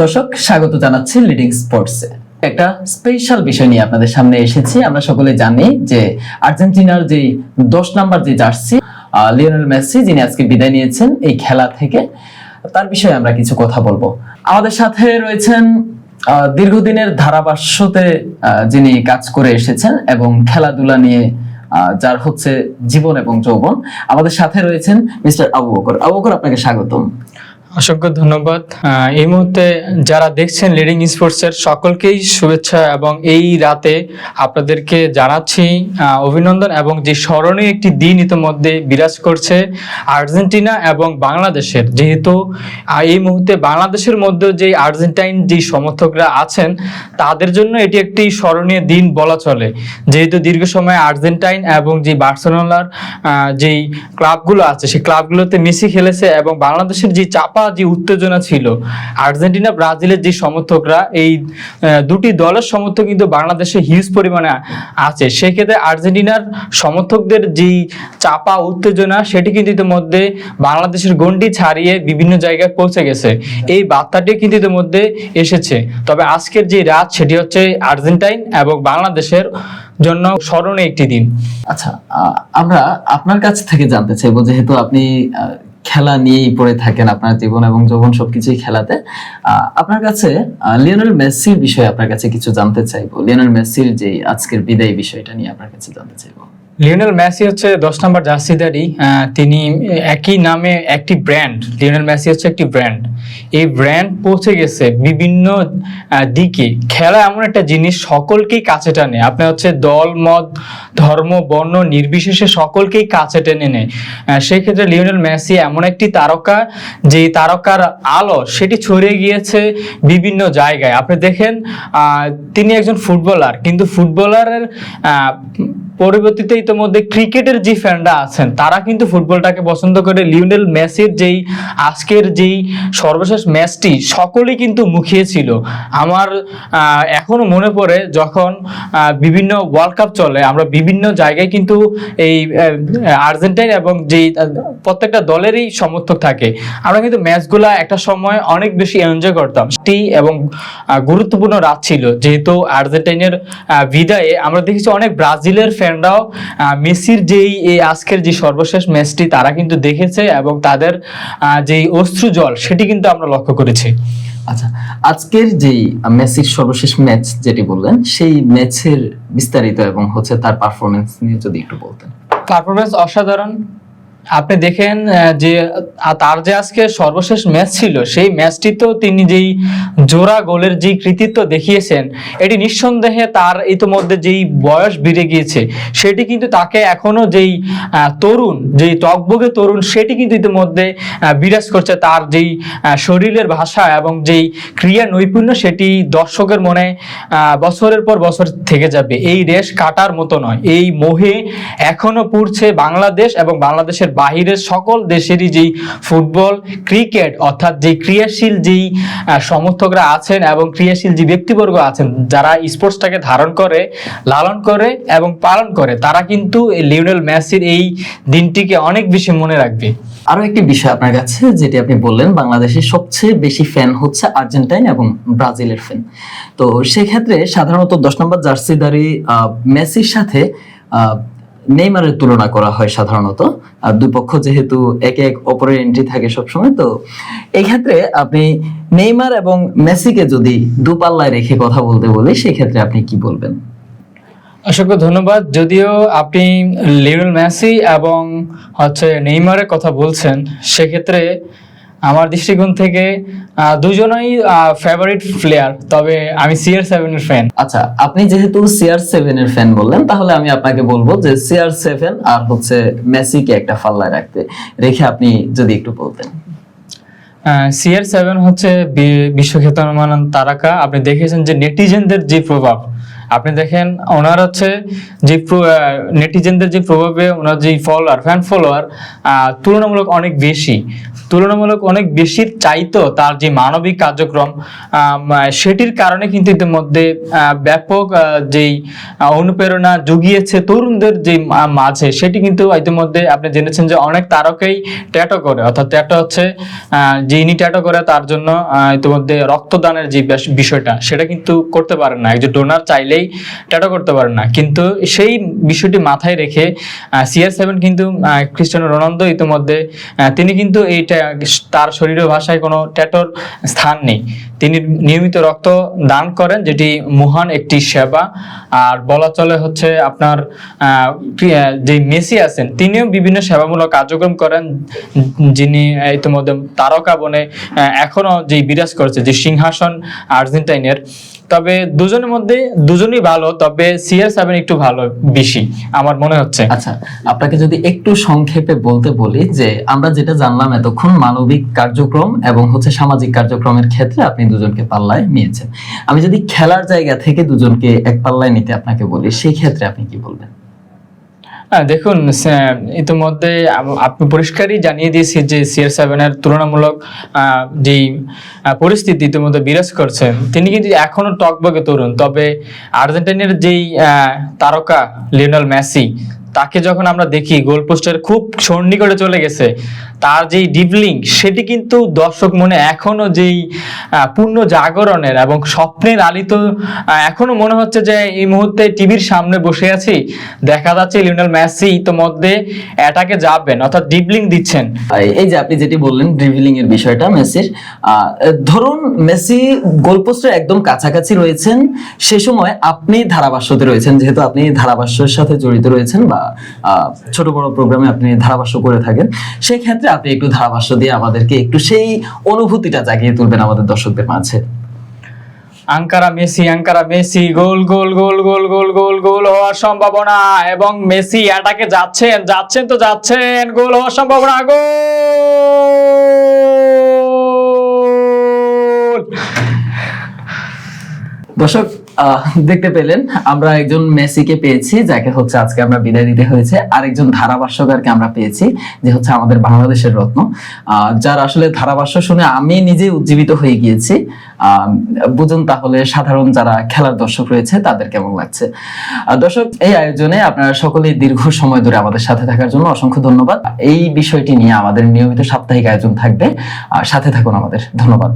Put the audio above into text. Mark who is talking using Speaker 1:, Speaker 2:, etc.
Speaker 1: দর্শক, স্বাগত জানাচ্ছি লিডিং স্পোর্টসে একটা স্পেশাল বিষয় নিয়ে আপনাদের সামনে এসেছি। আমরা সকলে জানি যে আর্জেন্টিনার যে দশ নাম্বার যে জার্সি লিওনেল মেসি, যিনি আজকে বিদায় নিয়েছেন এই খেলা থেকে, তার বিষয়ে আমরা কিছু কথা বলব। আমাদের সাথে রয়েছেন দীর্ঘদিনের ধারাভাষ্যতে যিনি কাজ করে এসেছেন এবং খেলাধুলা নিয়ে যার হচ্ছে জীবন এবং যৌবন। আমাদের সাথে রয়েছেন মিস্টার আবু বকর। আবু বকর, আপনাকে স্বাগতম।
Speaker 2: অসংখ্য ধন্যবাদ। এই মুহূর্তে যারা দেখছেন লিডিং স্পোর্টসের সকলকেই শুভেচ্ছা এবং এই রাতে আপনাদেরকে জানাচ্ছি অভিনন্দন এবং যে স্মরণীয় একটি দিন ইতিমধ্যে বিরাজ করছে আর্জেন্টিনা এবং বাংলাদেশের। যেহেতু এই মুহূর্তে বাংলাদেশের মধ্যে যে আর্জেন্টাইন যে সমর্থকরা আছেন, তাদের জন্য এটি একটি স্মরণীয় দিন বলা চলে। যেহেতু দীর্ঘ সময় আর্জেন্টাইন এবং যে বার্সেলোনার যেই ক্লাবগুলো আছে, সেই ক্লাবগুলোতে মেসি খেলেছে এবং বাংলাদেশের যে চাপা যে উত্তেজনা ছিল, আর্জেন্টিনা, ব্রাজিলের যে সমর্থকরা, এই দুটি দলের সমর্থক কিন্তু বাংলাদেশে হিউজ পরিমাণে আছে। সেক্ষেত্রে আর্জেন্টিনার সমর্থকদের যেই চাপা, উত্তেজনা, সেটি কিন্তু ইতিমধ্যে বাংলাদেশের গন্ডি ছাড়িয়ে বিভিন্ন জায়গায় পৌঁছে গেছে। এই বার্তাটি কিন্তু ইতিমধ্যে এসেছে। তবে আজকের যে রাত, সেটি হচ্ছে আর্জেন্টাইন এবং বাংলাদেশের জন্য স্মরণে একটি দিন।
Speaker 1: আচ্ছা আমরা আপনার কাছ থেকে জানতে চাইব, যেহেতু আপনি খেলা নিয়েই পড়ে থাকেন আপনার জীবন এবং যৌবন সবকিছুই খেলাতে। আপনার কাছে লিওনেল মেসির বিষয়ে আপনার কাছে কিছু জানতে চাইব। লিওনেল মেসির যে আজকের বিদায় বিষয়টা নিয়ে আপনার কাছে জানতে চাইব।
Speaker 2: লিওনেল মেসি হচ্ছে দশ নম্বর জার্সিদারি তিনি একই নামে একটি ব্র্যান্ড লিওনেল মেসি হচ্ছে একটি ব্র্যান্ড এই ব্র্যান্ড পৌঁছে গেছে বিভিন্ন দিকে। খেলা এমন একটা জিনিস সকলকেই কাছে টানে। আপনি হচ্ছে দল মত ধর্ম বর্ণ নির্বিশেষে সকলকেই কাছে টেনে নেয়। আহ, সেই ক্ষেত্রে লিওনেল মেসি এমন একটি তারকা যে তারকার আলো সেটি ছড়িয়ে গিয়েছে বিভিন্ন জায়গায়। আপনি দেখেন তিনি একজন ফুটবলার কিন্তু ফুটবলারের পরিবর্তিতে ইতিমধ্যে ক্রিকেটের যে ফ্যানরা আছেন তারা কিন্তু ফুটবলটাকে পছন্দ করে। লিওনেল মেসির যেই আজকের যেই সর্বশেষ ম্যাচটি সকলেই কিন্তু মুখিয়ে ছিল আমার আহ, এখনও মনে পড়ে যখন বিভিন্ন ওয়ার্ল্ড কাপ চলে আমরা বিভিন্ন জায়গায় কিন্তু এই আর্জেন্টাইন এবং যেই প্রত্যেকটা দলেরই সমর্থক থাকে। আমরা কিন্তু ম্যাচগুলা একটা সময় অনেক বেশি এনজয় করতাম। টি এবং গুরুত্বপূর্ণ রাত ছিল। যেহেতু আর্জেন্টাইনের বিদায়ে আমরা দেখেছি অনেক ব্রাজিলের ফ্যানরাও মেসির যেই এই আজকের যে সর্বশেষ ম্যাচটি তারা কিন্তু দেখেছে এবং তাদের যেই অশ্রু জল সেটি কিন্তু আমরা লক্ষ্য করেছি।
Speaker 1: আচ্ছা আজকের যেই মেসির সর্বশেষ ম্যাচ যেটি বললেন সেই ম্যাচের বিস্তারিত এবং হচ্ছে তার পারফরমেন্স নিয়ে যদি একটু বলতেন।
Speaker 2: পারফরমেন্স অসাধারণ। আপনি দেখেন যে তার যে আজকে সর্বশেষ ম্যাচ ছিল, সেই ম্যাচটি তো তিনি যেই জোড়া গোলের যে কৃতিত্ব দেখিয়েছেন, এটি নিঃসন্দেহে তার ইতিমধ্যে যেই বয়স বেড়ে গিয়েছে, সেটি কিন্তু তাকে এখনও যেই তরুণ, যেই টকবগে তরুণ, সেটি কিন্তু ইতিমধ্যে বিরাজ করছে তার যেই শরীরের ভাষা এবং যেই ক্রিয়া নৈপুণ্য, সেটি দর্শকের মনে বছরের পর বছর থেকে যাবে। এই রেশ কাটার মতো নয়। এই মোহে এখনও পুড়ছে বাংলাদেশ এবং বাংলাদেশের বাহিরের সকল দেশেরই যেই ফুটবল, ক্রিকেট অর্থাৎ যে ক্রিয়াশীল যেই সমর্থকরা আছেন এবং ক্রিয়াশীল যে ব্যক্তিবর্গ আছেন, যারা স্পোর্টসটাকে ধারণ করে, লালন করে এবং পালন করে, তারা কিন্তু লিওনেল মেসির এই দিনটিকে অনেক বেশি মনে রাখবে।
Speaker 1: আরও একটি বিষয় আপনার কাছে, যেটি আপনি বললেন, বাংলাদেশের সবচেয়ে বেশি ফ্যান হচ্ছে আর্জেন্টাইন এবং ব্রাজিলের ফ্যান তো সেক্ষেত্রে সাধারণত দশ নম্বর জার্সিদারি মেসির সাথে নেইমারের তুলনা করা হয় সাধারণত। আর দুই পক্ষ যেহেতু একে এক অপরের এন্ট্রি থাকে সবসময়, তো এই ক্ষেত্রে আপনি নেইমার এবং মেসিকে যদি দুপাল্লায় রেখে কথা বলতে বলি, সেক্ষেত্রে আপনি কি বলবেন?
Speaker 2: অসংখ্য ধন্যবাদ। যদিও আপনি লিওনেল মেসি এবং হচ্ছে নেইমারের কথা বলছেন, সেক্ষেত্রে আমার দৃষ্টিকোণ থেকে দুজনেই ফেভারিট প্লেয়ার তবে আমি সিআর সেভেনের ফ্যান
Speaker 1: আচ্ছা আপনি যেহেতু সিআর সেভেন এর ফ্যান বললেন তাহলে আমি আপনাকে বলব যে সিআর সেভেন আর হচ্ছে মেসিকে একটা পাল্লায় রাখতে। রেখে আপনি যদি একটু বলতেন।
Speaker 2: সিআর সেভেন হচ্ছে বিশ্বখ্যাতমান তারকা। আপনি দেখেছেন যে নেটিজেনদের যে প্রভাব আপনি দেখেন, ওনার হচ্ছে যে নেটিজেনদের যে প্রভাবে ওনার যে ফলোয়ার ফ্যান ফলোয়ার তুলনামূলক অনেক বেশি। তুলনামূলক অনেক বেশি চাইতো তার যে মানবিক কার্যক্রম সেটির কারণে কিন্তু ইতিমধ্যে ব্যাপক যেই অনুপ্রেরণা জুগিয়েছে তরুণদের যে মাঝে, সেটি কিন্তু ইতিমধ্যে আপনি জেনেছেন যে অনেক তারকেই ট্যাটো করে। অর্থাৎ ট্যাটো হচ্ছে যিনি ট্যাটো করে তার জন্য ইতিমধ্যে রক্তদানের যে বিষয়টা, সেটা কিন্তু করতে পারেন না। একজন ডোনার চাইলেই ট্যাটো করতে পারেন না। কিন্তু সেই বিষয়টি মাথায় রেখে সিআর সেভেন কিন্তু আহ, ক্রিস্টিয়ানো রোনালদো ইতিমধ্যে তিনি কিন্তু এইটা তার শরীরের ভাষায় কোনো ট্যাটোর স্থান নেই। তিনি নিয়মিত রক্ত দান করেন যেটি মহান একটি সেবা। আর বলা চলে হচ্ছে আপনার যে মেসি আছেন তিনিও বিভিন্ন সেবামূলক কার্যক্রম করেন যিনি ইতিমধ্যে তারকা বনে আহ, এখনও যে বিরাজ করছে যে সিংহাসন আর্জেন্টাইনের। তবে দুজনের মধ্যে দুজনই ভালো, তবে সিআর সেভেন একটু ভালো, বেশি, আমার মনে হচ্ছে।
Speaker 1: আচ্ছা আপনাকে যদি একটু সংক্ষেপে বলতে বলি যে, আমরা যেটা জানলাম এতক্ষণ, মানবিক কার্যক্রম এবং হচ্ছে সামাজিক কার্যক্রমের ক্ষেত্রে আপনি দুজনকে পাল্লায় নিয়েছেন। আমি যদি খেলার জায়গা থেকে দুজনকে এক পাল্লায় নিতে আপনাকে বলি, সেই ক্ষেত্রে আপনি কি বলবেন?
Speaker 2: দেখুন, সে- ইতিমধ্যে আপনি পরিষ্কারই জানিয়ে দিয়েছি যে সিআর সেভেনের তুলনামূলক যেই পরিস্থিতি ইতিমধ্যে বিরাজ করছেন তিনি কিন্তু এখনও টকবগে তরুণ। তবে আর্জেন্টিনার যেই তারকা লিওনাল মেসি তাকে যখন আমরা দেখি গোল পোস্টের খুব সন্নিকটে চলে গেছে, তার যেই ডিবলিং সেটি কিন্তু দর্শক মনে এখনও যেই পূর্ণ জাগরণের এবং স্বপ্নের আলিত এখনও মনে হচ্ছে যে এই মুহূর্তে টিভির সামনে বসে আছি। দেখা যাচ্ছে লিওনেল মেসি ইতোমধ্যে অ্যাটাকে যাবেন, অর্থাৎ ডিবলিং দিচ্ছেন।
Speaker 1: এই- যে আপনি যেটি বললেন ড্রিবলিং এর বিষয়টা মেসির ধরুন মেসি গোলপোস্টের একদম কাছাকাছি রয়েছেন, সে সময় আপনি ধারাভাষ্যতে রয়েছেন, যেহেতু আপনি ধারাভাষ্যের সাথে জড়িত রয়েছেন বা ছোট বড় প্রোগ্রামে আপনি ধারাভাষ্য করে থাকেন। সেই ক্ষেত্রে আপনি একটু ধারাভাষ্য দিয়ে আমাদেরকে একটু সেই অনুভূতিটা জাগিয়ে তুলবেন আমাদের দর্শকদের মাঝে।
Speaker 2: Ankara Messi Ankara Messi goal goal goal goal goal goal goal হওয়ার সম্ভাবনা এবং মেসি অ্যাটাকে যাচ্ছেন যাচ্ছেন তো যাচ্ছেন গোল হওয়ার সম্ভাবনা গোল!
Speaker 1: দর্শক দেখতে পেলেন, আমরা একজন মেসিকে পেয়েছি, যাকে হচ্ছে আজকে আমরা বিদায় দিতে হয়েছে। আরেকজন ধারাভাষ্যকারকে আমরা পেয়েছি, যে হচ্ছে আমাদের বাংলাদেশের রত্ন। যার আসলে ধারাভাষ্য শুনে আমি নিজে উজ্জীবিত হয়ে গিয়েছি। বুঝুন তাহলে সাধারণ যারা খেলার দর্শক রয়েছে, তাদের কেমন লাগছে? দর্শক, এই আয়োজনে আপনারা সকলেই দীর্ঘ সময় ধরে আমাদের সাথে থাকার জন্য অসংখ্য ধন্যবাদ। এই বিষয়টি নিয়ে আমাদের নিয়মিত সাপ্তাহিক আয়োজন থাকবে। সাথে থাকুন আমাদের। ধন্যবাদ।